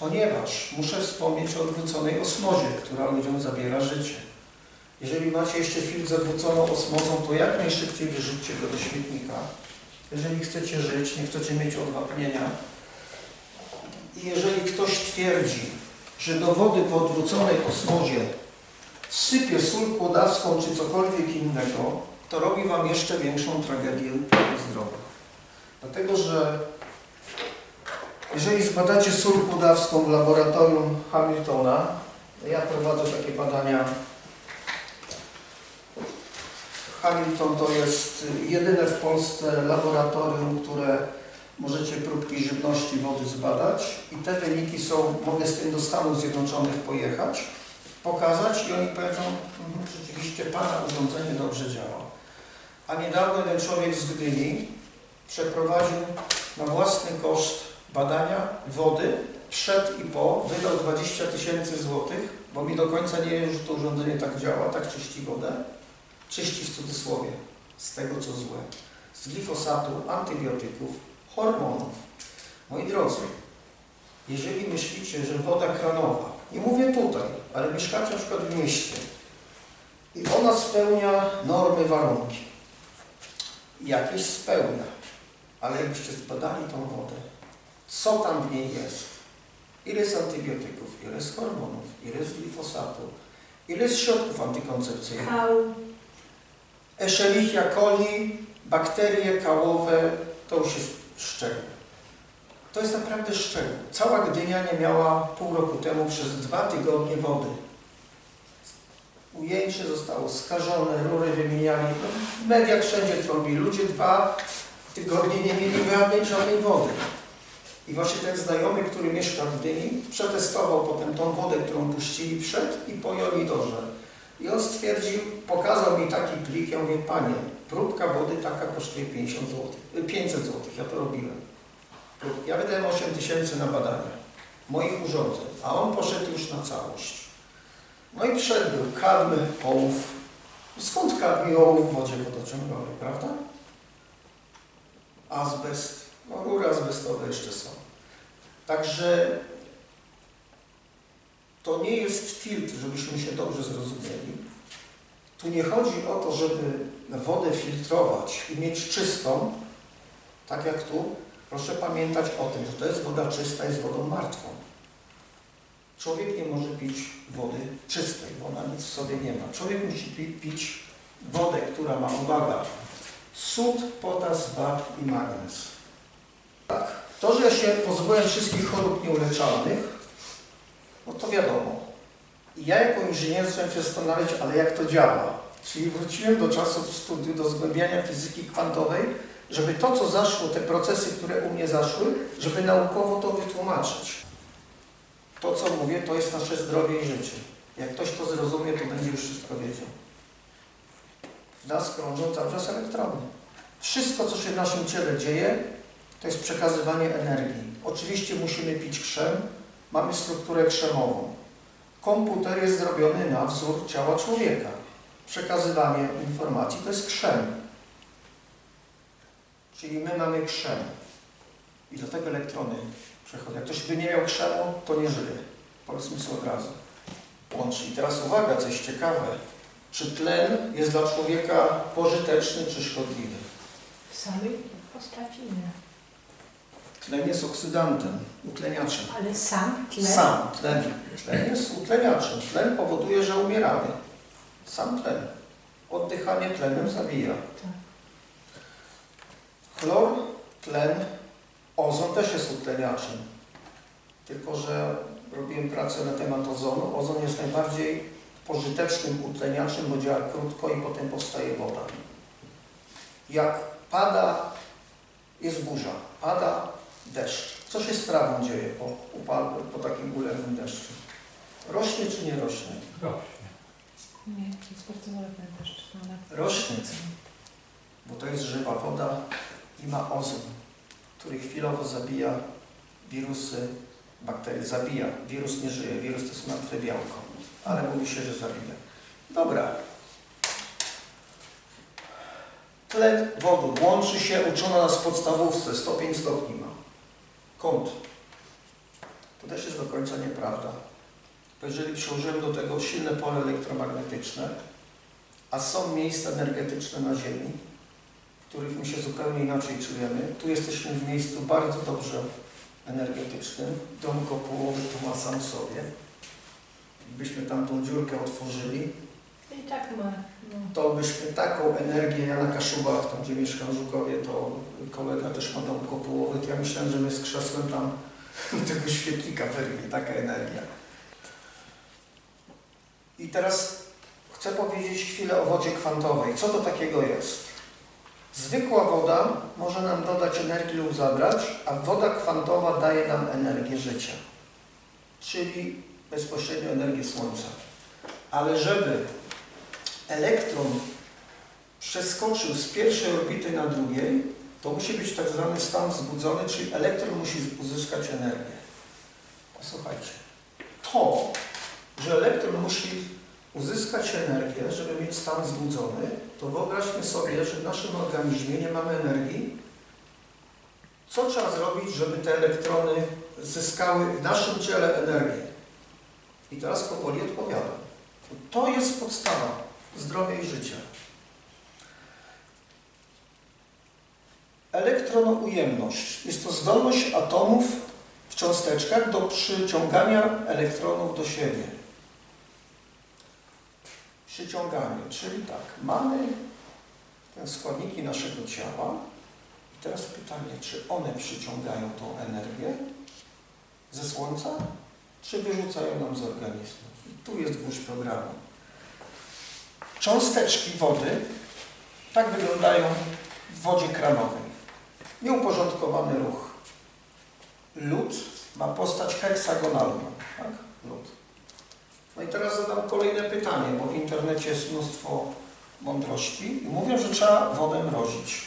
Ponieważ muszę wspomnieć o odwróconej osmozie, która ludziom zabiera życie. Jeżeli macie jeszcze filtr z odwróconą osmozą, to jak najszybciej wyrzućcie go do śmietnika. Jeżeli chcecie żyć, nie chcecie mieć odwapnienia. I jeżeli ktoś twierdzi, że do wody po odwróconej osmozie sypie sól kłodawską czy cokolwiek innego, to robi Wam jeszcze większą tragedię zdrowia. Dlatego, że jeżeli zbadacie sól kłodawską w laboratorium Hamiltona, ja prowadzę takie badania. Hamilton to jest jedyne w Polsce laboratorium, które możecie próbki żywności wody zbadać i te wyniki są, mogę z tym do Stanów Zjednoczonych pojechać, pokazać i oni powiedzą, mhm, rzeczywiście Pana urządzenie dobrze działa. A niedawno jeden człowiek z Gdyni przeprowadził na własny koszt badania wody przed i po, wydał 20 tysięcy złotych, bo mi do końca nie wiem, że to urządzenie tak działa, tak czyści wodę, czyści w cudzysłowie, z tego co złe, z glifosatu, antybiotyków, hormonów. Moi drodzy, jeżeli myślicie, że woda kranowa, nie mówię tutaj, ale mieszkacie na przykład w mieście i ona spełnia normy, warunki, jakieś spełnia, ale jakbyście zbadali tą wodę, co tam w niej jest, ile jest antybiotyków, ile jest hormonów, ile jest glifosatu, ile jest środków antykoncepcyjnych, Kał. Escherichia coli, bakterie kałowe, to już jest szczegół. To jest naprawdę szczegół. Cała Gdynia nie miała pół roku temu przez dwa tygodnie wody. Ujęcie zostało skażone, rury wymieniali. No, w mediach wszędzie trąbili. Ludzie dwa tygodnie nie mieli żadnej, żadnej wody. I właśnie ten znajomy, który mieszka w Gdyni, przetestował potem tą wodę, którą puścili przed i po Jolidorze. I on stwierdził, pokazał mi taki plik, ja mówię, panie, próbka wody taka kosztuje 50 zł, 500 zł, ja to robiłem. Ja wydałem 8 tysięcy na badania moich urządzeń, a on poszedł już na całość. No i przebył kadmy, ołów. Skąd kadmi ołów w wodzie wodociągowej, prawda? Azbest, no rury azbestowe jeszcze są. Także to nie jest filtr, żebyśmy się dobrze zrozumieli. Tu nie chodzi o to, żeby wodę filtrować i mieć czystą, tak jak tu. Proszę pamiętać o tym, że to jest woda czysta, jest wodą martwą. Człowiek nie może pić wody czystej, bo ona nic w sobie nie ma. Człowiek musi pi pić wodę, która ma, uwaga, sód, potas, wap i magnez. Tak. To, że ja się pozbyłem wszystkich chorób nieuleczalnych, no to wiadomo. I ja jako inżynier zacząłem się zastanawiać, ale jak to działa? Czyli wróciłem do czasów studiów, do zgłębiania fizyki kwantowej, żeby to, co zaszło, te procesy, które u mnie zaszły, żeby naukowo to wytłumaczyć. To, co mówię, to jest nasze zdrowie i życie. Jak ktoś to zrozumie, to będzie już wszystko wiedział. W nas krążą cały czas elektrony. Wszystko, co się w naszym ciele dzieje, to jest przekazywanie energii. Oczywiście musimy pić krzem, mamy strukturę krzemową. Komputer jest zrobiony na wzór ciała człowieka. Przekazywanie informacji to jest krzem. Czyli my mamy krzem. I dlatego elektrony przechodzą. Jak ktoś by nie miał krzemu, to nie żyje. Powiedzmy sobie od razu. Łączy. I teraz uwaga, coś ciekawe. Czy tlen jest dla człowieka pożyteczny czy szkodliwy? W samej postaci nie. Tlen jest oksydantem, utleniaczem. Ale sam tlen. Sam tlen. Tlen jest utleniaczem. Tlen powoduje, że umieramy. Sam tlen. Oddychanie tlenem zabija. Tak. Chlor, tlen, ozon też jest utleniaczem. Tylko, że robiłem pracę na temat ozonu. Ozon jest najbardziej pożytecznym utleniaczem, bo działa krótko i potem powstaje woda. Jak pada, jest burza, pada deszcz. Co się z trawą dzieje po, po takim ulewnym deszczu? Rośnie czy nie rośnie? Rośnie. Nie, to jest bardzo ładne też. ale- Rośnie, bo to jest żywa woda i ma ozon, który chwilowo zabija wirusy, bakterie. Zabija. Wirus nie żyje. Wirus to jest martwe białko, ale mówi się, że zabija. Dobra. Tlen wodą łączy się, uczono nas w podstawówce, stopień stopni ma. Kąt. To też jest do końca nieprawda. Bo jeżeli przyłożyłem do tego silne pole elektromagnetyczne, a są miejsca energetyczne na Ziemi, w których my się zupełnie inaczej czujemy, tu jesteśmy w miejscu bardzo dobrze energetycznym, dom kopułowy tu ma sam sobie. Gdybyśmy tam tą dziurkę otworzyli, I tak ma. To byśmy taką energię, ja na Kaszubach, tam gdzie mieszkam w Żukowie, to kolega też ma dom kopułowy, to ja myślałem, że my z krzesłem tam tego świetnika wyrwie, taka energia. I teraz chcę powiedzieć chwilę o wodzie kwantowej. Co to takiego jest? Zwykła woda może nam dodać energii lub zabrać, a woda kwantowa daje nam energię życia, czyli bezpośrednio energię Słońca. Ale żeby elektron przeskoczył z pierwszej orbity na drugiej, to musi być tak zwany stan wzbudzony, czyli elektron musi uzyskać energię. Posłuchajcie, to, że elektron musi uzyskać energię, żeby mieć stan wzbudzony, to wyobraźmy sobie, że w naszym organizmie nie mamy energii. Co trzeba zrobić, żeby te elektrony zyskały w naszym ciele energię? I teraz powoli odpowiadam. To jest podstawa zdrowia i życia. Elektronoujemność jest to zdolność atomów w cząsteczkach do przyciągania elektronów do siebie. Przyciąganie, czyli tak, mamy te składniki naszego ciała i teraz pytanie, czy one przyciągają tą energię ze Słońca, czy wyrzucają nam z organizmu? I tu jest gwóźdź programu. Cząsteczki wody tak wyglądają w wodzie kranowej. Nieuporządkowany ruch. Lód ma postać heksagonalną. Tak? Lód. No i teraz zadam kolejne pytanie, bo w internecie jest mnóstwo mądrości i mówią, że trzeba wodę mrozić.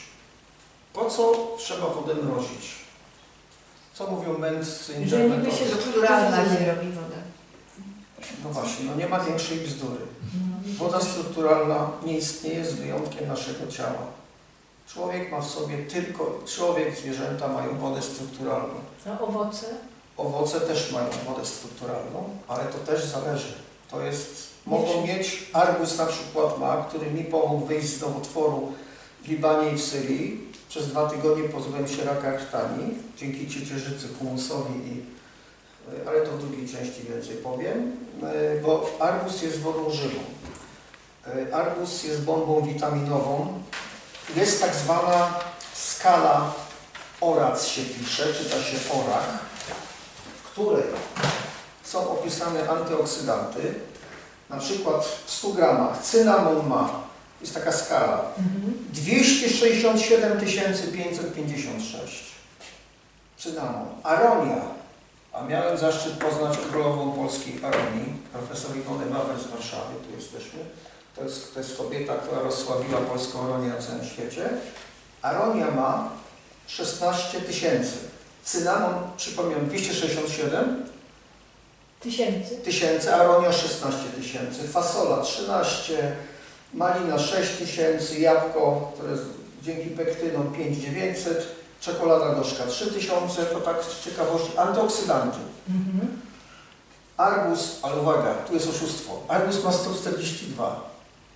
Po co trzeba wodę mrozić? Co mówią mędrcy Że niby się internetowi? strukturalna nie robi woda. No właśnie, no nie ma większej bzdury. Woda strukturalna nie istnieje z wyjątkiem naszego ciała. Człowiek ma w sobie tylko, człowiek, zwierzęta mają wodę strukturalną. A owoce? Owoce też mają wodę strukturalną, ale to też zależy. To jest, mogą mieć, arbuz na przykład ma, który mi pomógł wyjść z nowotworu w Libanie i w Syrii. Przez dwa tygodnie pozbyłem się raka krtani, dzięki ciecierzycy humusowi i e, ale to w drugiej części więcej powiem, e, bo arbuz jest wodą żywą. E, Arbuz jest bombą witaminową. Jest tak zwana skala ORAC się pisze, czyta się ORAC, w której są opisane antyoksydanty. Na przykład w 100 gramach cynamon ma, jest taka skala, Mhm. 267 556. Cynamon. Aronia. A miałem zaszczyt poznać królową polskiej aronii, profesor Iwonę Wawel z Warszawy, tu jesteśmy. To jest, to jest kobieta, która rozsławiła polską aronię na całym świecie. Aronia ma 16 tysięcy. Cynamon, przypomniałem, 267 Tysięcy. tysięcy, aronia 16 tysięcy, fasola 13, malina 6 tysięcy, jabłko, które jest dzięki pektynom 5900, czekolada gorzka 3000, to tak z ciekawości, antyoksydanty. Mhm. Arbuz, ale uwaga, tu jest oszustwo, arbuz ma 142,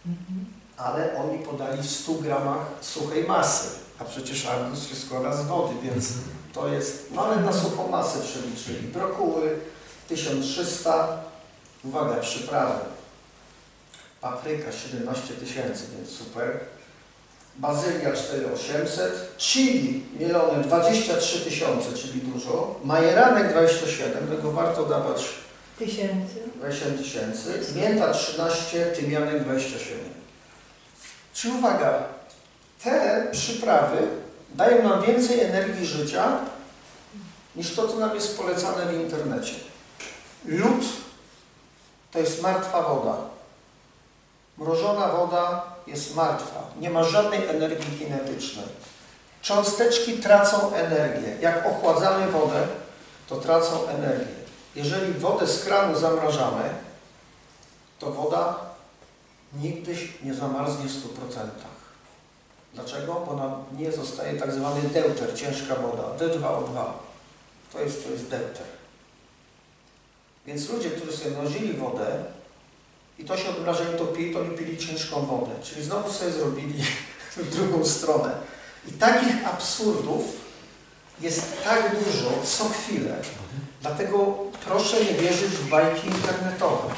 Mhm. ale oni podali w 100 gramach suchej masy, a przecież arbuz się składa z wody, więc to jest, no ale na suchą masę przeliczyli. Brokuły 1300, uwaga, przyprawy. Papryka 17 tysięcy, więc super. Bazylia 4800, chili mielone 23 tysiące, czyli dużo. Majeranek 27, tego warto dawać Tysięcy. 27 tysięcy. Mięta 13, tymianek 27. Czyli uwaga, te przyprawy dają nam więcej energii życia niż to, co nam jest polecane w internecie. Lód to jest martwa woda. Mrożona woda jest martwa. Nie ma żadnej energii kinetycznej. Cząsteczki tracą energię. Jak ochładzamy wodę, to tracą energię. Jeżeli wodę z kranu zamrażamy, to woda nigdy nie zamarznie w 100%. Dlaczego? Bo nam nie zostaje tak zwany deuter, ciężka woda, D2O2. To jest, to jest deuter. Więc ludzie, którzy sobie mrozili wodę i to się odmrażali, to pili, to oni pili ciężką wodę. Czyli znowu sobie zrobili w drugą stronę. I takich absurdów jest tak dużo co chwilę. Dlatego proszę nie wierzyć w bajki internetowe.